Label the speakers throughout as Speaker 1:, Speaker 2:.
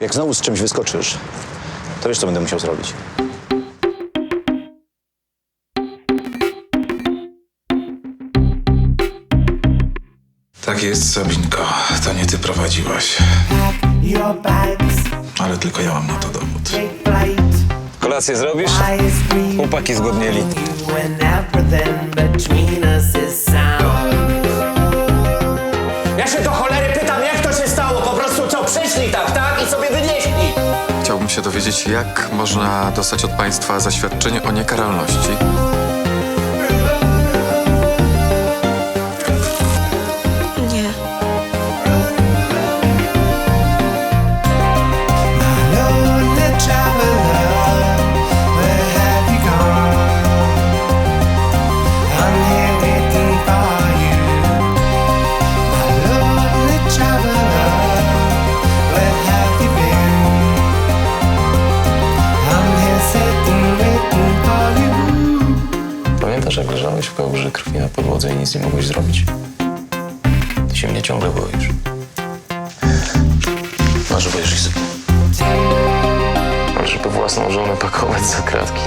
Speaker 1: Jak znowu z czymś wyskoczysz, to wiesz, co będę musiał zrobić.
Speaker 2: Tak jest, Sabinko. To nie ty prowadziłaś.
Speaker 3: Your bags
Speaker 2: Ale tylko ja mam na to dowód.
Speaker 3: take flight.
Speaker 1: Kolację zrobisz?
Speaker 3: Eyes.
Speaker 1: Chłopaki zgodnieli.
Speaker 3: Between us
Speaker 4: się
Speaker 5: dowiedzieć, jak można dostać od państwa zaświadczenie o niekaralności.
Speaker 6: Jak leżałeś w kałuży krwi na podłodze i nic nie mogłeś zrobić? Ty się mnie ciągle boisz. Masz. Ale żeby własną żonę pakować za kratki.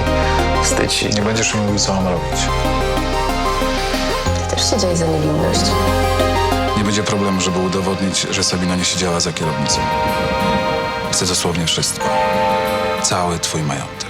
Speaker 6: Wstydź się.
Speaker 2: Nie będziesz mi mówił, co mam robić.
Speaker 7: Też siedziałeś za niewinność.
Speaker 2: Nie będzie problemu, żeby udowodnić, że Sabina nie siedziała za kierownicą. Chcę dosłownie wszystko. Cały twój majątek.